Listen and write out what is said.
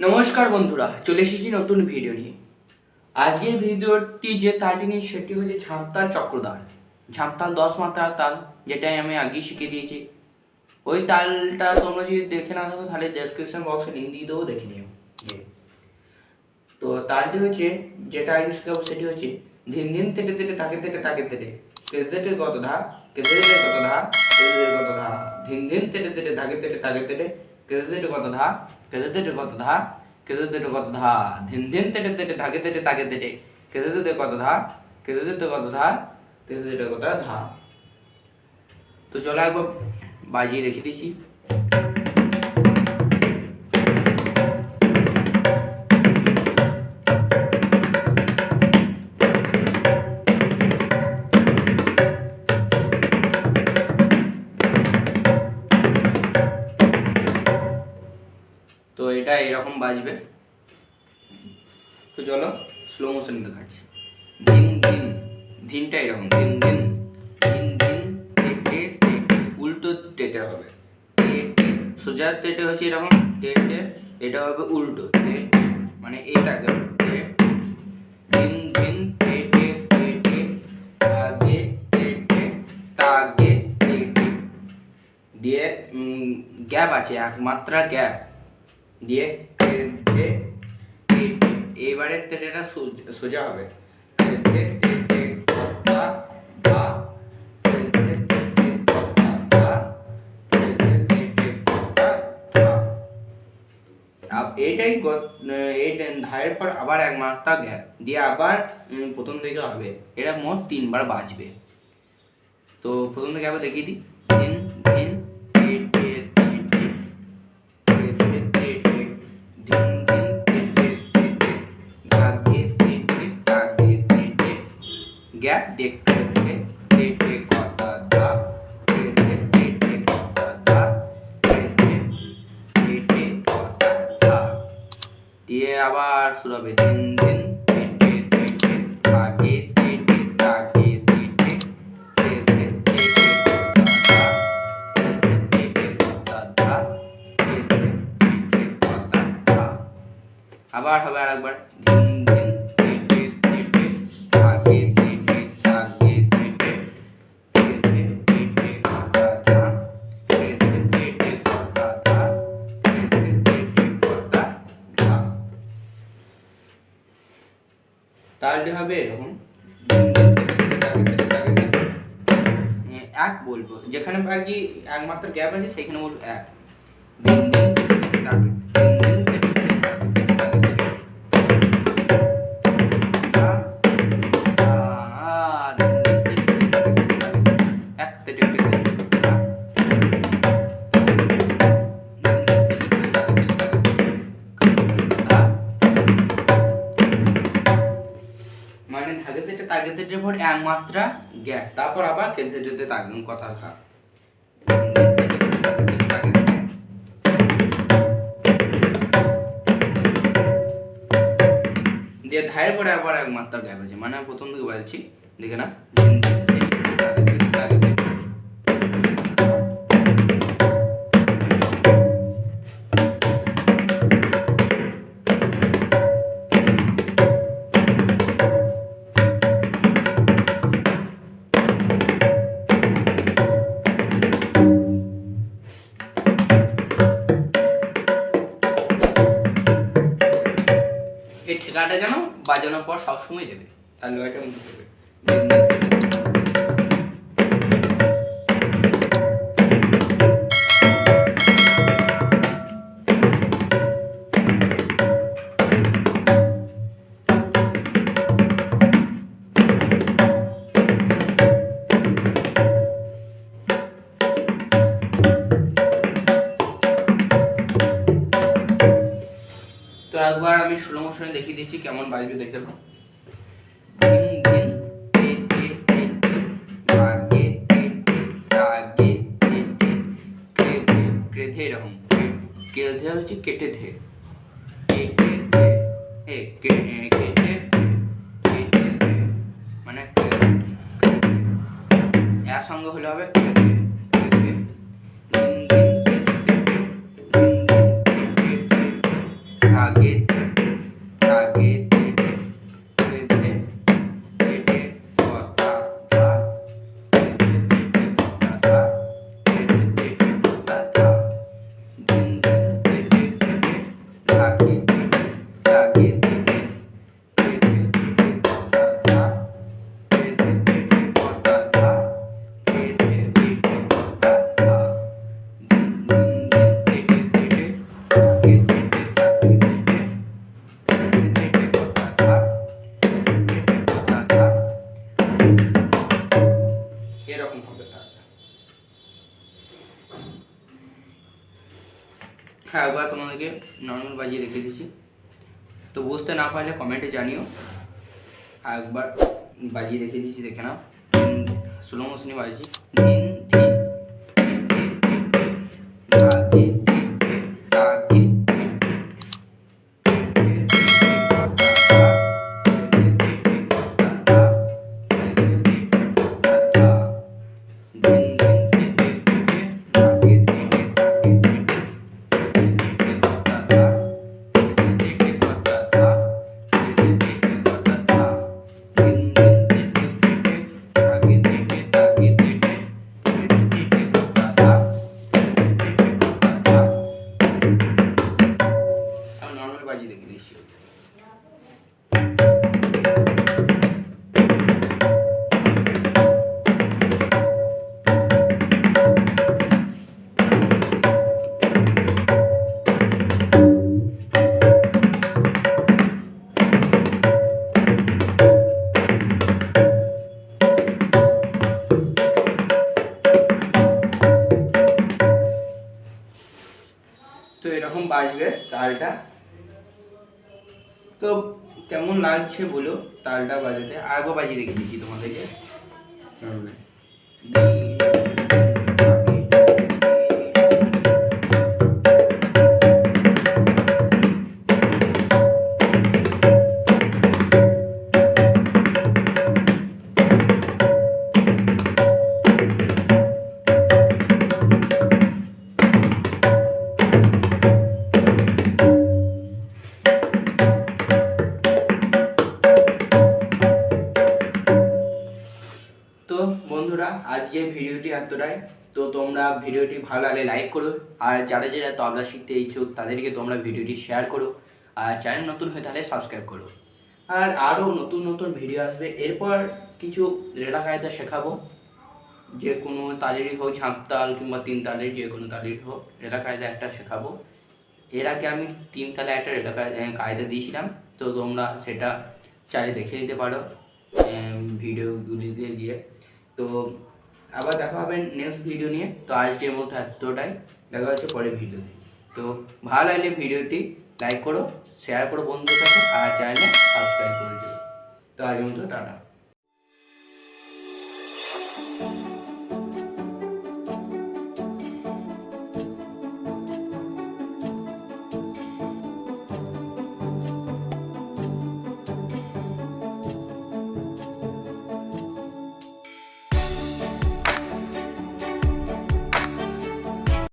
নমস্কার বন্ধুরা, চলে এসেছি নতুন ভিডিও নিয়ে। আজকের ভিডিওটি যে তালটি নিয়ে, সেটি হচ্ছে ঝাঁপতাল চক্রদার ঝাঁপতাল দশ মাত্রার তাল, যেটাই আমি আগেই শিখে দিয়েছি। ওই তালটা তোমরা যদি দেখে না থাকো, তাহলে ডেসক্রিপশন বক্সে লিঙ্ক দিয়ে দেবো, দেখে নিও। তো তালটি হচ্ছে, যেটা আগে শেখাবো সেটি হচ্ছে দিন দিন তেটে তেটে, তাকে তেটে তাকে তেটে। কেজেটে কত ধা কেজেটে কত ধা কত ধা। ধিন ধিন তেটে তেটে, তাকে তেটে তাকে তেটে কেজেটে কত ধা কেজেটে কত ধা কেজেটে কত ধা ধিন ধিন তেটে তেটে ধাকে তেটে তাকে তেটে কেজেটে কত ধা কেজেটে কত ধা কেজেটে কত ধা। তো চলো একবার বাজিয়ে রেখে দিছি। এরকম বাজবে। তো চলো স্লো মোশন দেখাচ্ছি। দিন দিন, দিনটা এরকম, দিন ধিন ধিন ধিন টেটে টেটে, উল্টো টেটে হবে। টেটে, সোজা টেটে হচ্ছে এরকম, টেটে, এটা হবে উল্টো, টেটে মানে এটাকে ধিন ধিন টেটে টেটে তাগে টেটে তাগে, টেটে। দিয়ে গ্যাপ আছে এক মাত্রা গ্যাপ। দিয়ে টেটে টেটে এবারে তেটেটা সোজ- হবে। টেটে এইটাই এই ধারের পর আবার এক মাত্রা গ্যাপ দিয়ে আবার প্রথম দিকে হবে। এটা মোট তিনবার বাজবে। তো প্রথম থেকে আবার দেখিয়ে দিই। দেখতে হবে টেটে কথা দা টেটে টেটে কথা দা টেটে টেটে কথা দা দিয়ে আবার শুরু হবে দিন দিন টেটে টেটে তাগে টেটে তাগে হবে এরকম এক বলব যেখানে আর কি একমাত্র গ্যাপ আছে সেখানে বলব এক দিন দিন তেটে ভর তেটে পর এক মাত্রা গ্যাপ। তারপর আবার কেন্দ্রের যেতে তাগে কথা থাক দিয়ে ধায়ের পরে আবার একমাত্র গ্যাপ আছে। মানে প্রথম থেকে বলছি, দেখে না এই যেন বাজানোর পর সবসময় দেবে। তাহলে ওইটা মনে করবে তো একবার আমি স্লো মোশনে দেখিয়ে দিচ্ছি কেমন বাজবে দেখে নাও এরকম ক্রেধে হচ্ছে কেটে ধে কেটে কেটে কেটে মানে ক্রেধে, ক্রেধে। সঙ্গে হলে হবে ক্রেধে এরকম হবে হ্যাঁ একবার তোমাদেরকে নর্মাল বাজিয়ে রেখে দিয়েছি তো বুঝতে না পারলে কমেন্টে জানিও। একবার বাজিয়ে রেখে দিয়েছি দেখে নাও। স্লো মোশনে বাজছি দিন বাজিয়ে রেখে তো এরকম বাজবে তালটা তো কেমন লাগছে বলো? তালটা বাজাতে। আরও বাজিয়ে রেখে দিচ্ছি তোমাদেরকে। আজকে ভিডিওটি এতটাই। তো তোমরা ভিডিওটি ভালো লাগলে লাইক করো। আর যারা যারা তবলা শিখতে ইচ্ছুক, তাদেরকে তোমরা ভিডিওটি শেয়ার করো। আর চ্যানেল নতুন হয়ে তাহলে সাবস্ক্রাইব করো। আর আরও নতুন নতুন ভিডিও আসবে। এরপর কিছু রেলা কায়দা শেখাবো। যে কোনো তালেরই হোক, ঝাঁপ তাল কিংবা তিন তালের যে কোনো তালেরই হোক, রেলা কায়দা একটা শেখাবো। এর আগে আমি তিন তালে একটা রেলা কায়দা দিয়েছিলাম। তো তোমরা সেটা চাইলে দেখে নিতে পারো ভিডিওগুলিতে গিয়ে। তো আবার দেখা হবে নেক্সট ভিডিও নিয়ে। তো আজকের মতো এতটাই। দেখা হচ্ছে পরের ভিডিওতে তো। ভালো লাগলে ভিডিওটি লাইক করো শেয়ার করো বন্ধুদের কাছে, আর চ্যানেলে সাবস্ক্রাইব করে দিও। তো আজকের মতো, টাটা।